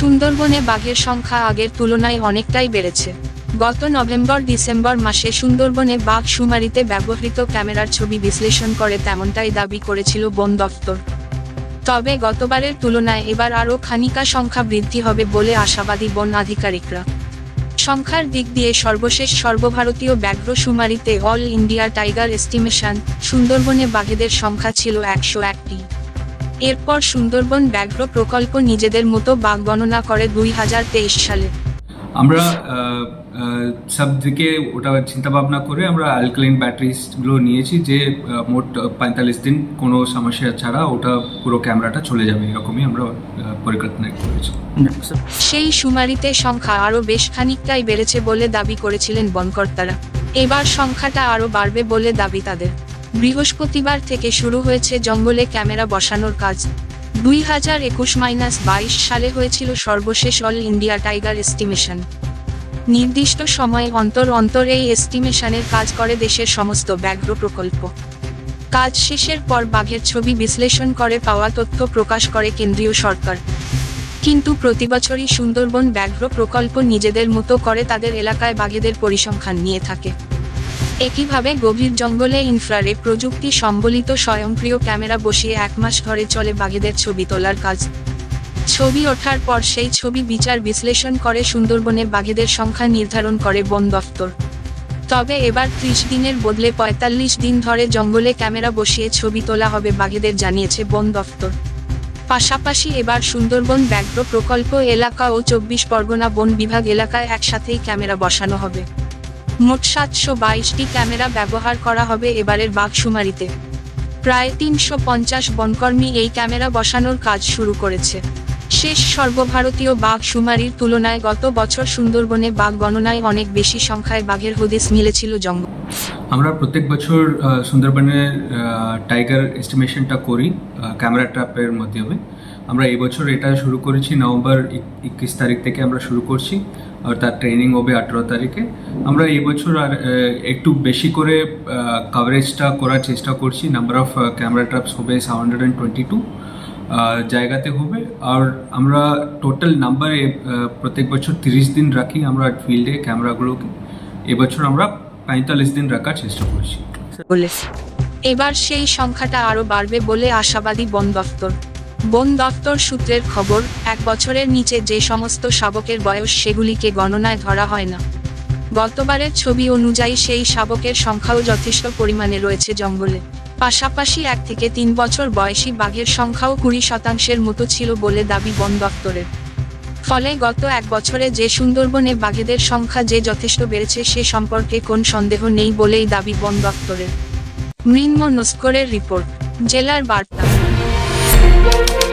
সুন্দরবনে বাঘের সংখ্যা আগের তুলনায় অনেকটাই বেড়েছে। গত নভেম্বর ডিসেম্বর মাসে সুন্দরবনে বাঘ শুমারিতে ব্যবহৃত ক্যামেরার ছবি বিশ্লেষণ করে তেমনটাই দাবি করেছিল বন দফতর তবে গতবারের তুলনায় এবার আরও খানিকা সংখ্যা বৃদ্ধি হবে বলে আশাবাদী বন আধিকারিকরা। সংখ্যার দিক দিয়ে সর্বশেষ সর্বভারতীয় ব্যাঘ্র শুমারিতে অল ইন্ডিয়া টাইগার এস্টিমেশন, সুন্দরবনে বাঘেদের সংখ্যা ছিল একশো একটি। এরপর সুন্দরবন ব্যাঘ্র প্রকল্প নিজেদের মতো বাঘ গণনা করে দুই হাজার তেইশ সালে। আমরা সব দিকে ওটা চিন্তা ভাবনা করে আমরা অ্যালকালাইন ব্যাটারিসগুলো নিয়েছি যে মোট পঁয়তাল্লিশ দিন কোনো সমস্যা ছাড়া ওটা পুরো ক্যামেরাটা চলে যাবে এরকমই আমরা পরিকল্পনা করেছি। সেই শুমারিতে সংখ্যা আরও বেশ খানিকটাই বেড়েছে বলে দাবি করেছিলেন বনকর্তারা। এবার সংখ্যাটা আরও বাড়বে বলে দাবি তাদের। বৃহস্পতিবার থেকে শুরু হয়েছে জঙ্গলে ক্যামেরা বসানোর কাজ। দুই হাজার একুশ মাইনাস বাইশ সালে হয়েছিল সর্বশেষ অল ইন্ডিয়া টাইগার এস্টিমেশন। নির্দিষ্ট সময়ে অন্তর অন্তর এই এস্টিমেশনের কাজ করে দেশের সমস্ত ব্যাঘ্র প্রকল্প। কাজ শেষের পর বাঘের ছবি বিশ্লেষণ করে পাওয়া তথ্য প্রকাশ করে কেন্দ্রীয় সরকার। কিন্তু প্রতিবছরই সুন্দরবন ব্যাঘ্র প্রকল্প নিজেদের মতো করে তাদের এলাকায় বাঘেদের পরিসংখ্যান নিয়ে থাকে। একইভাবে গভীর জঙ্গলে ইনফ্রারে প্রযুক্তি সম্বলিত স্বয়ংক্রিয় ক্যামেরা বসিয়ে এক মাস ধরে চলে বাঘেদের ছবি তোলার কাজ। ছবি ওঠার পর সেই ছবি বিচার বিশ্লেষণ করে সুন্দরবনে বাঘেদের সংখ্যা নির্ধারণ করে বন দফতর। তবে এবার ত্রিশ দিনের বদলে পঁয়তাল্লিশ দিন ধরে জঙ্গলে ক্যামেরা বসিয়ে ছবি তোলা হবে বাঘেদের জানিয়েছে বন দফতর। পাশাপাশি এবার সুন্দরবন ব্যাঘ্র প্রকল্প এলাকা ও চব্বিশ পরগনা বন বিভাগ এলাকায় একসাথেই ক্যামেরা বসানো হবে। মোট সাতশো বাইশটি ক্যামেরা ব্যবহার করা হবে এবারের বাঘশুমারিতে। প্রায় তিনশো পঞ্চাশ বনকর্মী এই ক্যামেরা বসানোর কাজ শুরু করেছে। শেষ সর্বভারতীয় বাঘ শুমারির তুলনায় গত বছর সুন্দরবনে বাঘ গণনায় অনেক বেশি সংখ্যায় বাঘের হদিস মিলেছিল জঙ্গল আমরা প্রত্যেক বছর সুন্দরবনের টাইগার এস্টিমেশনটা করি ক্যামেরা ট্র্যাপের মাধ্যমে। আমরা এবছর এটা শুরু করেছি, নভেম্বর একুশ তারিখ থেকে আমরা শুরু করছি। তার ট্রেনিং হবে আঠেরো তারিখে। আমরা এবছর আর একটু বেশি করে কাভারেজটা করার চেষ্টা করছি। নাম্বার অফ ক্যামেরা ট্র্যাপস হবে seven hundred and twenty two জায়গাতে হবে। আর আমরা টোটাল নাম্বারে প্রত্যেক বছর তিরিশ দিন রাখি আমরা ফিল্ডে ক্যামেরাগুলোকে এবছর আমরা পঁয়তাল্লিশ দিন রাখার চেষ্টা করছি। এবার সেই সংখ্যাটা আরও বাড়বে বলে আশাবাদী বন দফতর। বন দফতর সূত্রের খবর, এক বছরের নিচে যে সমস্ত শাবকের বয়স সেগুলিকে গণনায় ধরা হয় না। গতবারের ছবি অনুযায়ী সেই শাবকের সংখ্যাও যথেষ্ট পরিমাণে রয়েছে জঙ্গলে। পাশাপাশি এক থেকে তিন বছর বয়সী বাঘের সংখ্যাও কুড়ি শতাংশের মতো ছিল বলে দাবি বন দপ্তরের। ফলে গত এক বছরে যে সুন্দরবনে বাঘেদের সংখ্যা যে যথেষ্ট বেড়েছে সে সম্পর্কে কোন সন্দেহ নেই বলেই দাবি বন দপ্তরের। মৃন্ম নস্করের রিপোর্ট, জেলার বার্তা। Thank you.